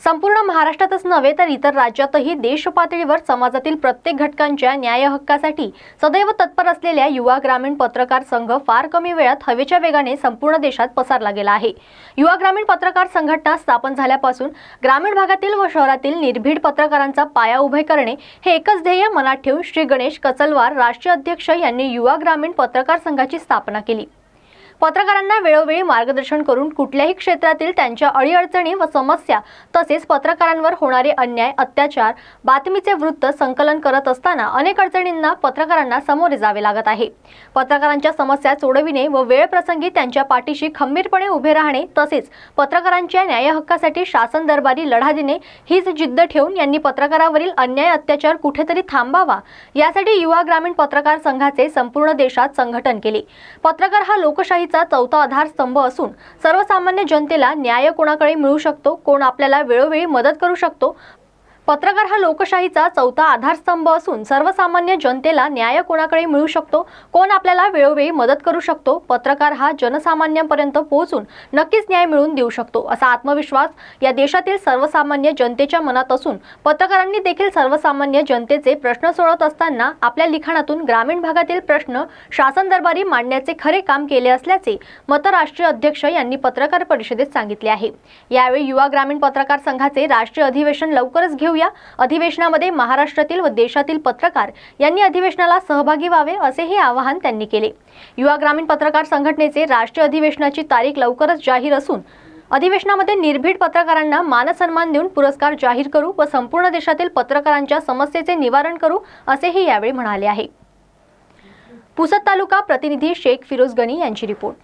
संपूर्ण महाराष्ट्रातच नव्हे तर इतर राज्यातही देश पातळीवर समाजातील प्रत्येक घटकांच्या न्याय हक्कासाठी सदैव तत्पर असलेल्या युवा ग्रामीण पत्रकार संघ फार कमी वेळात हवेच्या वेगाने संपूर्ण देशात पसारला गेला आहे. युवा ग्रामीण पत्रकार संघटना स्थापन झाल्यापासून ग्रामीण भागातील व शहरातील निर्भीड पत्रकारांचा पाया उभे करणे हे एकच ध्येय मनात ठेवून श्री गणेश कचलवार राष्ट्रीय अध्यक्ष यांनी युवा ग्रामीण पत्रकार संघाची स्थापना केली. पत्रकारांना वेळोवेळी मार्गदर्शन करून कुठल्याही क्षेत्रातील त्यांच्या अडीअडचणी व समस्या तसेच पत्रकारांवर होणारे अन्याय अत्याचार बातमीचे वृत्त संकलन करत असताना अनेक अडचणींना पत्रकारांना सामोरे जावे लागत आहे. पत्रकारांच्या समस्या सोडविणे व वेळप्रसंगी त्यांच्या पाठीशी खंबीरपणे उभे राहणे तसेच पत्रकारांच्या न्याय हक्कासाठी शासन दरबारी लढा देणे हीच जिद्द ठेवून यांनी पत्रकारावरील अन्याय अत्याचार कुठेतरी थांबावा यासाठी युवा ग्रामीण पत्रकार संघाचे संपूर्ण देशात संघटन केले. पत्रकार हा लोकशाही लोकशाहीचा चौथा आधारस्तंभ असून सर्वसामान्य जनतेला न्याय कोणाकडे मिळू शकतो कोण आपल्याला वेळोवेळी मदत करू शकतो पत्रकार हा लोकशाहीचा चौथा आधारस्तंभ असून सर्वसामान्य जनतेला न्याय कोणाकडे मिळू शकतो कोण आपल्याला वेळोवेळी मदत करू शकतो पत्रकार हा जनसामान्यांपर्यंत पोहोचून नक्कीच न्याय मिळवून देऊ शकतो असा आत्मविश्वास या देशातील सर्वसामान्य जनतेच्या मनात असून पत्रकारांनी देखील सर्वसामान्य जनतेचे प्रश्न सोडवत असताना आपल्या लिखाणातून ग्रामीण भागातील प्रश्न शासन दरबारी मांडण्याचे खरे काम केले असल्याचे मत राष्ट्रीय अध्यक्ष यांनी पत्रकार परिषदेत सांगितले आहे. यावेळी युवा ग्रामीण पत्रकार संघाचे राष्ट्रीय अधिवेशन लवकरच घेऊया. अधिवेशनामध्ये महाराष्ट्रातील व देशातील पत्रकार यांनी अधिवेशनाला सहभागी व्हावे असेही आवाहन त्यांनी केले. युवा ग्रामीण पत्रकार संघटनेचे राष्ट्रीय अधिवेशनाची तारीख लवकरच जाहीर असून अधिवेशनामध्ये निर्भीड पत्रकारांना मानसन्मान देऊन पुरस्कार जाहीर करू व संपूर्ण देशातील पत्रकारांच्या समस्येचे निवारण करू असेही यावेळी म्हणाले आहे. पुसद तालुका प्रतिनिधी शेख फिरोज गनी यांची रिपोर्ट.